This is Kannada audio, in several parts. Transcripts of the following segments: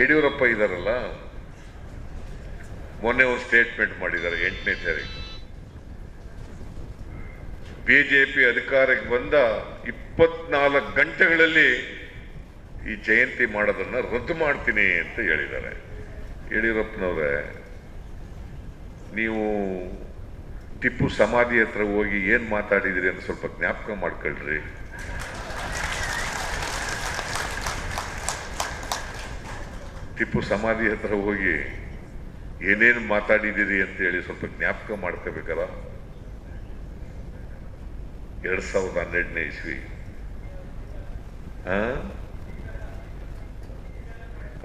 ಯಡಿಯೂರಪ್ಪ ಇದ್ದಾರಲ್ಲ ಮೊನ್ನೆ ಒಂದು ಸ್ಟೇಟ್ಮೆಂಟ್ ಮಾಡಿದ್ದಾರೆ ಎಂಟನೇ ತಾರೀಕು. ಬಿಜೆಪಿ ಅಧಿಕಾರಕ್ಕೆ ಬಂದ ಇಪ್ಪತ್ನಾಲ್ಕು ಗಂಟೆಗಳಲ್ಲಿ ಈ ಜಯಂತಿ ಮಾಡೋದನ್ನ ರದ್ದು ಮಾಡ್ತೀನಿ ಅಂತ ಹೇಳಿದ್ದಾರೆ. ಯಡಿಯೂರಪ್ಪನವ್ರೆ, ನೀವು ಟಿಪ್ಪು ಸಮಾಧಿ ಹತ್ರ ಹೋಗಿ ಏನು ಮಾತಾಡಿದಿರಿ ಅಂತ ಸ್ವಲ್ಪ ಜ್ಞಾಪಕ ಮಾಡ್ಕೊಳ್ರಿ. ಟಿಪ್ಪು ಸಮಾಧಿ ಹತ್ರ ಹೋಗಿ ಏನೇನು ಮಾತಾಡಿದ್ದೀರಿ ಅಂತ ಹೇಳಿ ಸ್ವಲ್ಪ ಜ್ಞಾಪಕ ಮಾಡ್ಕೋಬೇಕಲ್ಲ? ಎರಡು ಸಾವಿರದ ಹನ್ನೆರಡನೇ ಇಸ್ವಿ?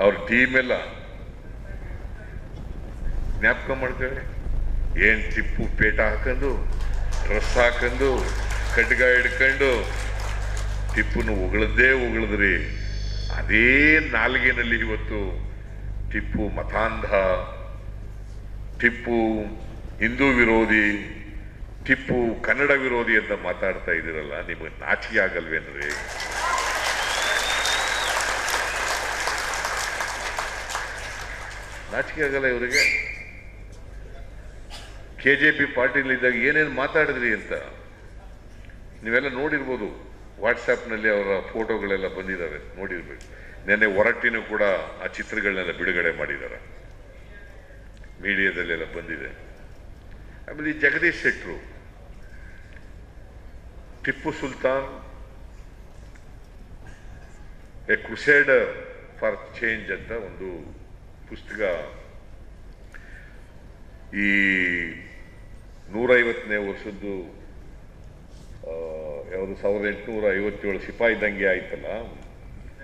ಅವ್ರ ಟೀಮ್ ಎಲ್ಲ ಜ್ಞಾಪಕ ಮಾಡ್ಕೊಳ್ಳಿ. ಏನ್ ಟಿಪ್ಪು ಪೇಟ ಹಾಕೊಂಡು, ಡ್ರೆಸ್ ಹಾಕೊಂಡು ಖಡ್ಗ ಹಿಡ್ಕೊಂಡು, ಟಿಪ್ಪುನು ಉಗಳದ್ದೇ ಉಗಳಿದ್ರಿ. ಅದೇ ನಾಲ್ಗೆನಲ್ಲಿ ಇವತ್ತು ಟಿಪ್ಪು ಮತಾಂಧ, ಟಿಪ್ಪು ಹಿಂದೂ ವಿರೋಧಿ, ಟಿಪ್ಪು ಕನ್ನಡ ವಿರೋಧಿ ಅಂತ ಮಾತಾಡ್ತಾ ಇದ್ದೀರಲ್ಲ, ನಿಮಗೆ ನಾಚಿಕೆ ಆಗಲ್ವೇನ್ರಿ ನಾಚಿಕೆ ಆಗಲ್ಲ ಇವರಿಗೆ? ಕೆ ಜೆ ಪಿ ಪಾರ್ಟಿಲಿದ್ದಾಗ ಏನೇನು ಮಾತಾಡಿದ್ರಿ ಅಂತ? ನೀವೆಲ್ಲ ನೋಡಿರ್ಬೋದು. ವಾಟ್ಸಪ್ನಲ್ಲಿ ಅವರ ಫೋಟೋಗಳೆಲ್ಲ ಬಂದಿದ್ದಾವೆ, ನೋಡಿರ್ಬೇಕು. ನೆನ್ನೆ ಹೊರಟಿನೂ ಕೂಡ ಆ ಚಿತ್ರಗಳನ್ನೆಲ್ಲ ಬಿಡುಗಡೆ ಮಾಡಿದ್ದಾರೆ. ಮೀಡಿಯಾದಲ್ಲೆಲ್ಲ ಬಂದಿದೆ. ಆಮೇಲೆ ಈ ಜಗದೀಶ್ ಶೆಟ್ರು Tipu Sultan, a crusade for change ಅಂತ ಒಂದು ಪುಸ್ತಕ, ಈ ನೂರೈವತ್ತನೇ ವರ್ಷದ್ದು ಯಾವುದು ಸಾವಿರದ ಎಂಟುನೂರ ಐವತ್ತೇಳು ಸಿಪಾಯಿ ದಂಗೆ ಆಯ್ತಲ್ಲ?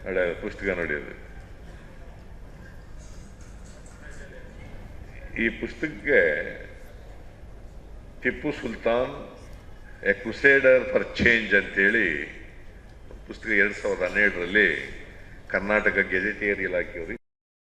ನಡೆ ಪುಸ್ತಕ ನಡೆಯೋದು ಈ ಪುಸ್ತಕಕ್ಕೆ Tipu Sultan a crusader for change ಅಂತೇಳಿ ಪುಸ್ತಕ ಎರಡು ಸಾವಿರದ ಹನ್ನೆರಡರಲ್ಲಿ ಕರ್ನಾಟಕ ಗೆಜೆಟಿಯರ್ ಇಲಾಖೆಯವರು